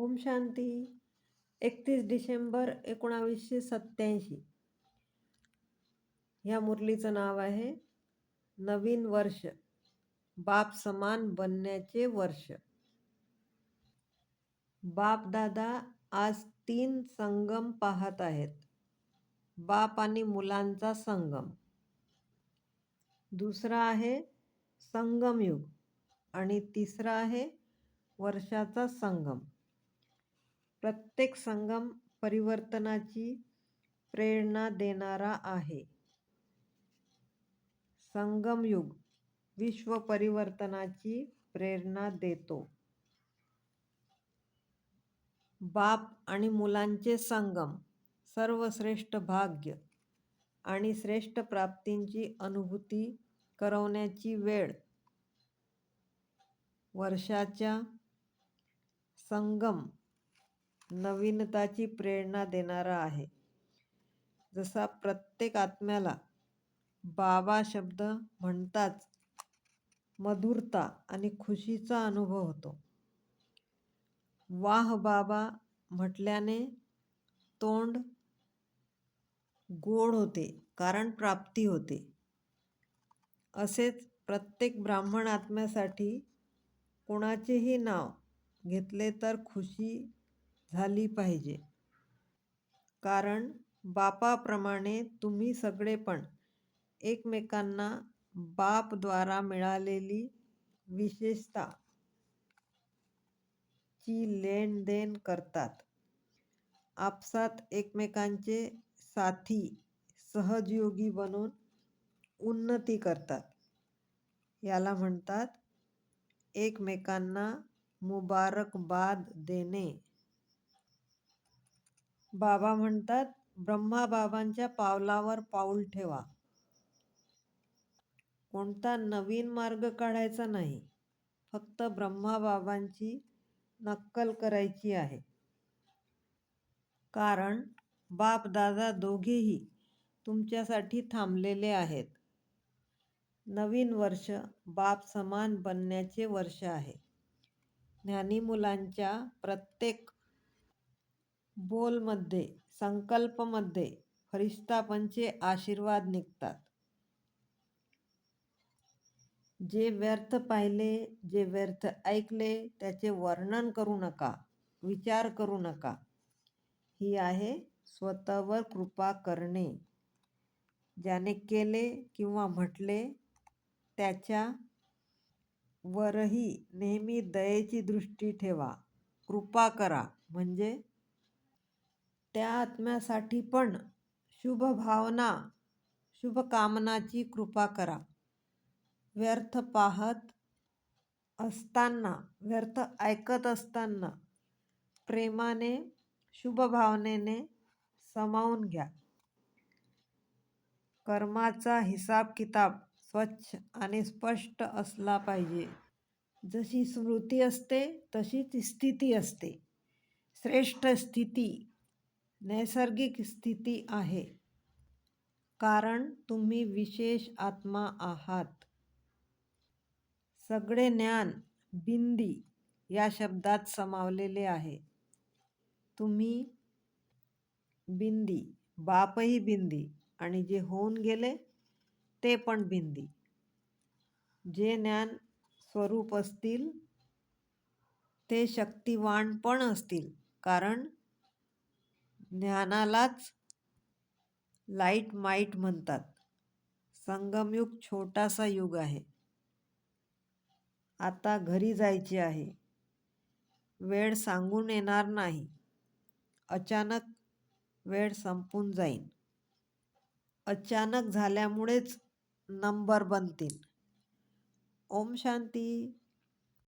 ओम शांती. एकतीस डिसेंबर एकोणावीसशे सत्याऐंशी ह्या मुरलीचं नाव आहे नवीन वर्ष. बाप समान बनण्याचे वर्ष. बाप दादा आज तीन संगम पाहत आहेत. बाप आणि मुलांचा संगम. दुसरा आहे संगमयुग आणि तिसरा आहे वर्षाचा संगम. प्रत्येक संगम परिवर्तनाची प्रेरणा देणारा आहे. संगमयुग विश्व परिवर्तनाची प्रेरणा देतो. बाप आणि मुलांचे संगम सर्वश्रेष्ठ भाग्य आणि श्रेष्ठ प्राप्तींची अनुभूती करवण्याची वेळ. वर्षाच्या संगम नवीनताची प्रेरणा देणारा आहे. जसा प्रत्येक आत्म्याला बाबा शब्द म्हणताच मधुरता आणि खुशीचा अनुभव होतो. वाह बाबा म्हटल्याने तोंड गोड होते कारण प्राप्ती होते. असेच प्रत्येक ब्राह्मण आत्म्यासाठी कोणाचेही नाव घेतले तर खुशी झाली पाहिजे. कारण बापाप्रमाणे तुम्ही सगळे पण एकमेकांना बापद्वारा मिळालेली विशेषता ची लेनदेन करतात. आपसात एकमेकांचे साथी सहजयोगी बनून उन्नती करतात. याला म्हणतात एकमेकांना मुबारकबाद देणे. बाबा म्हणतात ब्रह्माबाबांच्या पावलावर पाऊल ठेवा. कोणता नवीन मार्ग काढायचा नाही. फक्त ब्रह्माबाबांची नक्कल करायची आहे. कारण बाप दादा दोघेही तुमच्यासाठी थांबलेले आहेत. नवीन वर्ष बाप समान बनण्याचे वर्ष आहे. ज्ञानी मुलांच्या प्रत्येक बोलमध्ये संकल्पमध्ये फरिश्तापंचे आशीर्वाद निघतात. जे व्यर्थ पाहिले जे व्यर्थ ऐकले त्याचे वर्णन करू नका विचार करू नका. ही आहे स्वतःवर कृपा करणे. ज्याने केले किंवा म्हटले त्याच्या वरही नेहमी दयेची दृष्टी ठेवा. कृपा करा म्हणजे त्या आत्म्यासाठी पण शुभ भावना शुभकामनाची कृपा करा. व्यर्थ पाहत असताना व्यर्थ ऐकत असताना प्रेमाने शुभभावनेने समावून घ्या. कर्माचा हिसाब किताब स्वच्छ आणि स्पष्ट असला पाहिजे. जशी स्मृती असते तशीच स्थिती असते. श्रेष्ठ स्थिती नैसर्गिक स्थिती आहे. कारण तुम्ही विशेष आत्मा आहात. सगळे ज्ञान बिंदी या शब्दात समावलेले आहे. तुम्ही बिंदी बापही बिंदी आणि जे होऊन गेले ते पण बिंदी. जे ज्ञान स्वरूप असतील ते शक्तिवान पण असतील. कारण ज्ञानालाच लाइट माईट म्हणतात. संगमयुग छोटासा युग आहे. आता घरी जायचे आहे. वेळ सांगून येणार नाही. अचानक वेळ संपून जाईल अचानक झाल्यामुळेच नंबर बनतील. ओम शांती.